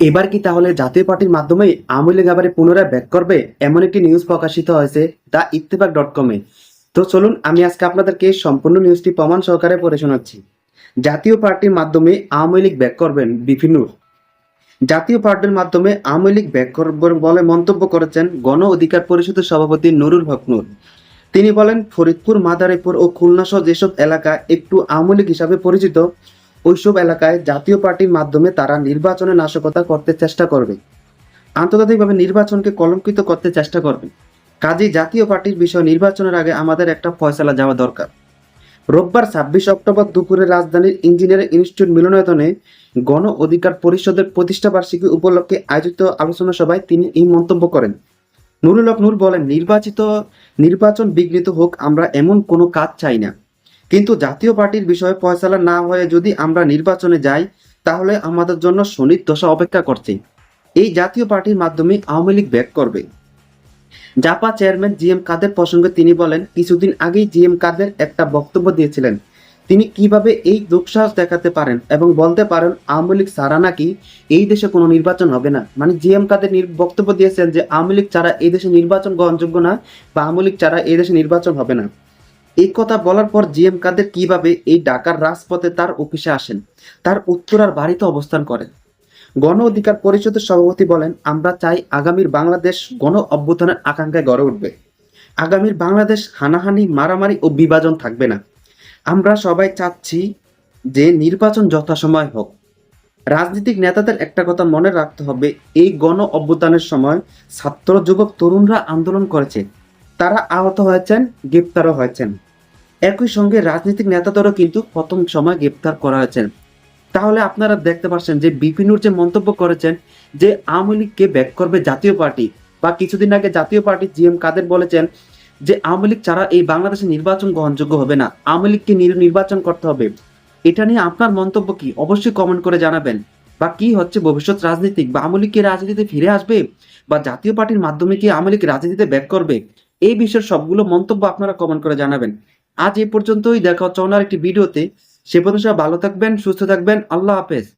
এবার কি তাহলে জাতীয় পার্টির মাধ্যমে আওয়ামী লীগ আবার পুনরায় ব্যাক করবে? এমন একটি নিউজ প্রকাশিত হয়েছে দ্য ইত্তেফাক ডট কমে তো চলুন, আমি আজকে আপনাদেরকে সম্পূর্ণ নিউজটি প্রমাণ সহকারে পড়ে শোনাচ্ছি। জাতীয় পার্টির মাধ্যমে আওয়ামী লীগ ব্যাক করবেন বিপিনুর জাতীয় পার্টির মাধ্যমে আওয়ামী লীগ ব্যাক করবেন বলে মন্তব্য করেছেন গণ অধিকার পরিষদের সভাপতি নুরুল হক নূর। তিনি বলেন, ফরিদপুর, মাদারীপুর ও খুলনা সহ যেসব এলাকা একটু আওয়ামী লীগ হিসাবে পরিচিত ওইসব এলাকায় জাতীয় পার্টির মাধ্যমে তারা নির্বাচনে নাশকতা করতে চেষ্টা করবে। আন্তর্জাতিকভাবে নির্বাচনকে কলঙ্কিত করতে চেষ্টা করবে। কাজেই জাতীয় পার্টির বিষয় নির্বাচনের আগে আমাদের একটা ফয়সালা যাওয়া দরকার। রোববার ছাব্বিশ অক্টোবর দুপুরে রাজধানীর ইঞ্জিনিয়ারিং ইনস্টিটিউট মিলনায়তনে গণ অধিকার পরিষদের প্রতিষ্ঠা বার্ষিকী উপলক্ষে আয়োজিত আলোচনা সভায় তিনি এই মন্তব্য করেন। নুরুল হক নূর বলেন, নির্বাচিত, নির্বাচন বিঘ্নিত হোক, আমরা এমন কোনো কাজ চাই না। কিন্তু জাতীয় পার্টির বিষয়ে ফয়সালা না হয়ে যদি আমরা নির্বাচনে যাই, তাহলে আমাদের জন্য শনির দশা অপেক্ষা করছে। এই জাতীয় পার্টির মাধ্যমে আওয়ামী লীগ ব্যাক করবে। Japa chairman G M Quader প্রসঙ্গে তিনি বলেন, কিছুদিন আগেই জি এম কাদের একটা বক্তব্য দিয়েছিলেন। তিনি কীভাবে এই দুঃসাহস দেখাতে পারেন এবং বলতে পারেন, আওয়ামী লীগ ছাড়া নাকি এই দেশে কোনো নির্বাচন হবে না। মানে জি এম কাদের বক্তব্য দিয়েছেন যে, আওয়ামী লীগ ছাড়া এই দেশে নির্বাচন গ্রহণযোগ্য না বা আওয়ামী লীগ ছাড়া এই দেশে নির্বাচন হবে না। এই কথা বলার পর জি এম কাদের কীভাবে এই ঢাকার রাজপথে তার অফিসে আসেন, তার উত্তরার বাড়িতে অবস্থান করেন? গণ অধিকার পরিষদের সভাপতি বলেন, আমরা চাই আগামীর বাংলাদেশ গণ অভ্যুত্থানের আকাঙ্ক্ষায় গড়ে উঠবে। আগামীর বাংলাদেশ হানাহানি, মারামারি ও বিভাজন থাকবে না। আমরা সবাই চাচ্ছি যে নির্বাচন যথাসময় হোক। রাজনৈতিক নেতাদের একটা কথা মনে রাখতে হবে, এই গণ অভ্যুত্থানের সময় ছাত্র যুবক তরুণরা আন্দোলন করেছে। তারা আহত হয়েছেন, গ্রেপ্তারও হয়েছেন। একই সঙ্গে রাজনৈতিক নেতাদেরও কিন্তু প্রথম সময় গ্রেপ্তার করা হয়েছেন তাহলে আপনারা দেখতে পাচ্ছেন যে বিপিনুর যে মন্তব্য করেছেন যে আওয়ামী লীগকে ব্যাক করবে জাতীয় পার্টি বা কিছুদিন আগে জাতীয় পার্টি জি এম কাদের বলেছেন যে আওয়ামী লীগ ছাড়া এই বাংলাদেশে নির্বাচন গ্রহণযোগ্য হবে না, আওয়ামী লীগকে নির্বাচন করতে হবে। এটা নিয়ে আপনার মন্তব্য কি? অবশ্যই কমেন্ট করে জানাবেন। বা কি হচ্ছে ভবিষ্যৎ রাজনীতিক বা আওয়ামী লীগ কি রাজনীতিতে ফিরে আসবে? বা জাতীয় পার্টির মাধ্যমে কি আওয়ামী লীগ রাজনীতিতে ব্যাক করবে? এই বিষয়ের সবগুলো মন্তব্য আপনারা কমেন্ট করে জানাবেন। আজ এ পর্যন্তই। দেখা হচ্ছে অন্য একটি ভিডিওতে। সে পর্যন্ত সবাই ভালো থাকবেন, সুস্থ থাকবেন। আল্লাহ হাফেজ।